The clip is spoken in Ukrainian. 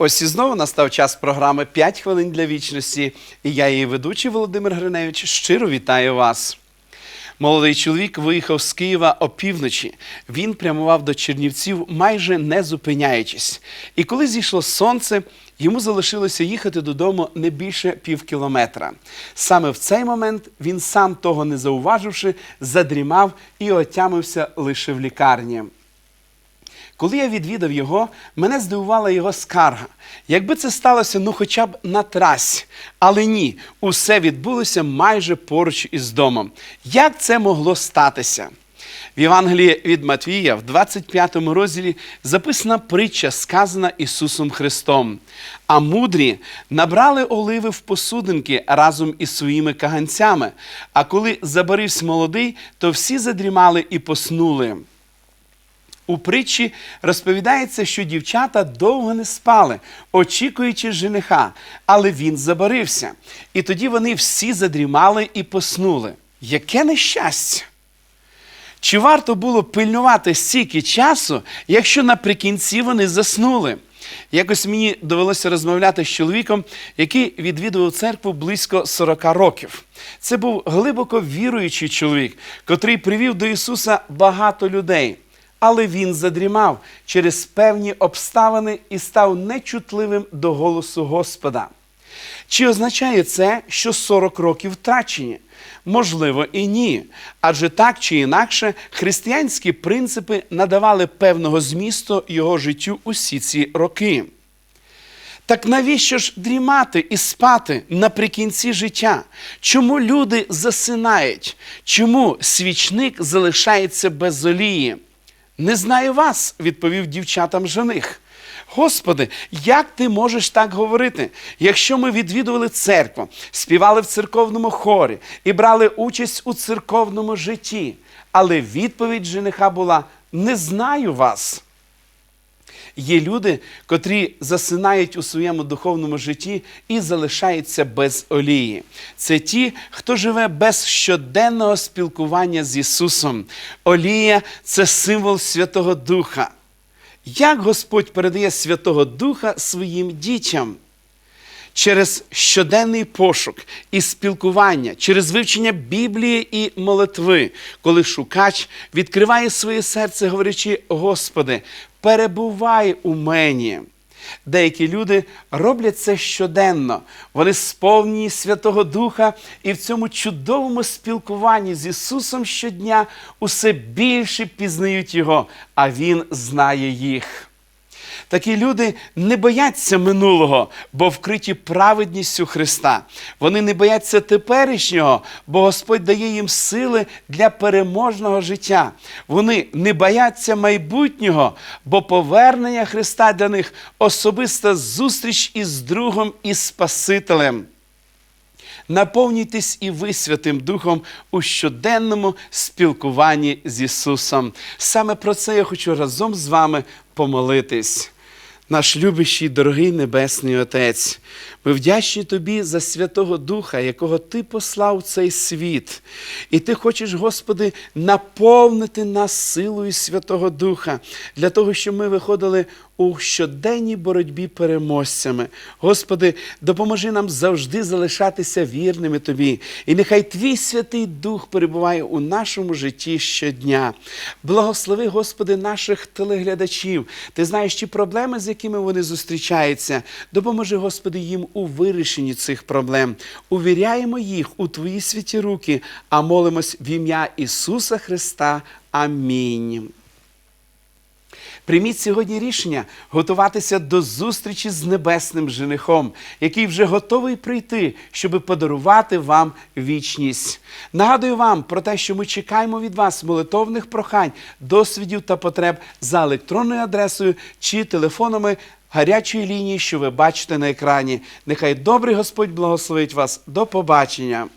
Ось і знову настав час програми «5 хвилин для вічності. І я, її ведучий Володимир Гриневич, щиро вітаю вас. Молодий чоловік виїхав з Києва опівночі. Він прямував до Чернівців, майже не зупиняючись. І коли зійшло сонце, йому залишилося їхати додому не більше півкілометра. Саме в цей момент він, сам того не зауваживши, задрімав і отямився лише в лікарні. Коли я відвідав його, мене здивувала його скарга. Якби це сталося ну хоча б на трасі. Але ні, усе відбулося майже поруч із домом. Як це могло статися? В Євангелії від Матвія, в 25 розділі, записана притча, сказана Ісусом Христом. А мудрі набрали оливи в посудинки разом із своїми каганцями. А коли забарився молодий, то всі задрімали і поснули. У притчі розповідається, що дівчата довго не спали, очікуючи жениха, але він забарився. І тоді вони всі задрімали і поснули. Яке нещастя! Чи варто було пильнувати стільки часу, якщо наприкінці вони заснули? Якось мені довелося розмовляти з чоловіком, який відвідував церкву близько 40 років. Це був глибоко віруючий чоловік, котрий привів до Ісуса багато людей. Але він задрімав через певні обставини і став нечутливим до голосу Господа. Чи означає це, що 40 років втрачені? Можливо, і ні. Адже так чи інакше християнські принципи надавали певного змісту його життю усі ці роки. Так навіщо ж дрімати і спати наприкінці життя? Чому люди засинають? Чому свічник залишається без олії? Не знаю вас, відповів дівчатам жених. Господи, як ти можеш так говорити? Якщо ми відвідували церкву, співали в церковному хорі і брали участь у церковному житті, але відповідь жениха була: не знаю вас. Є люди, котрі засинають у своєму духовному житті і залишаються без олії. Це ті, хто живе без щоденного спілкування з Ісусом. Олія це символ Святого Духа. Як Господь передає Святого Духа своїм дітям? Через щоденний пошук і спілкування, через вивчення Біблії і молитви, коли шукач відкриває своє серце, говорячи: Господи, перебувай у мені. Деякі люди роблять це щоденно. Вони сповнені Святого Духа і в цьому чудовому спілкуванні з Ісусом щодня усе більше пізнають Його, а Він знає їх. Такі люди не бояться минулого, бо вкриті праведністю Христа. Вони не бояться теперішнього, бо Господь дає їм сили для переможного життя. Вони не бояться майбутнього, бо повернення Христа для них особиста зустріч із другом і Спасителем. Наповнюйтесь і ви Святим Духом у щоденному спілкуванні з Ісусом. Саме про це я хочу разом з вами помолитись. Наш любящий, дорогий Небесний Отець, ми вдячні Тобі за Святого Духа, якого Ти послав цей світ. І Ти хочеш, Господи, наповнити нас силою Святого Духа для того, щоб ми виходили у щоденній боротьбі переможцями. Господи, допоможи нам завжди залишатися вірними Тобі. І нехай Твій Святий Дух перебуває у нашому житті щодня. Благослови, Господи, наших телеглядачів. Ти знаєш ті проблеми, з якими вони зустрічаються. Допоможи, Господи, їм у вирішенні цих проблем. Увіряємо їх у Твої святі руки, а молимось в ім'я Ісуса Христа. Амінь. Прийміть сьогодні рішення готуватися до зустрічі з небесним женихом, який вже готовий прийти, щоб подарувати вам вічність. Нагадую вам про те, що ми чекаємо від вас молитовних прохань, досвідів та потреб за електронною адресою чи телефонами гарячої лінії, що ви бачите на екрані. Нехай добрий Господь благословить вас. До побачення.